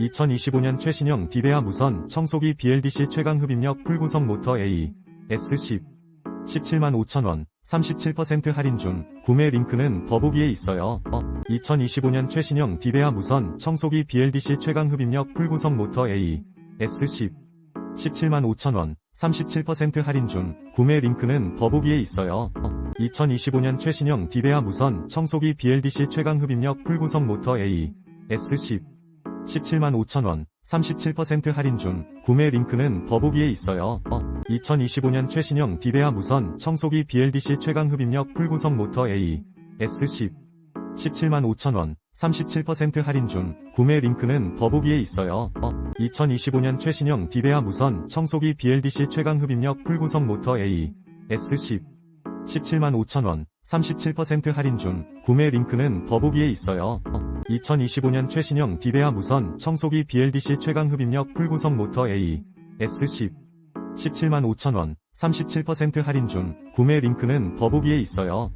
2025년 최신형 디베아 무선 청소기 BLDC 최강 흡입력 풀구성 모터 A S10 17만 5천원 37% 할인 중 구매 링크는 더보기에 있어요. 2025년 최신형 디베아 무선 청소기 BLDC 최강 흡입력 풀구성 모터 A S10 17만 5천원 37% 할인 중 구매 링크는 더보기에 있어요. 2025년 최신형 디베아 무선 청소기 BLDC 최강 흡입력 풀구성 모터 A S10 17만 5천원, 37% 할인 중 구매 링크는 더보기에 있어요. 2025년 최신형 디베아 무선 청소기 BLDC 최강 흡입력 풀구성 모터 A S10 17만 5천원, 37% 할인 중 구매 링크는 더보기에 있어요. 2025년 최신형 디베아 무선 청소기 BLDC 최강 흡입력 풀구성 모터 A S10 17만 5천원, 37% 할인 중 구매 링크는 더보기에 있어요. 2025년 최신형 디베아 무선 청소기 BLDC 최강 흡입력 풀구성 모터 A S10 17만 5천원 37% 할인 중 구매 링크는 더보기에 있어요.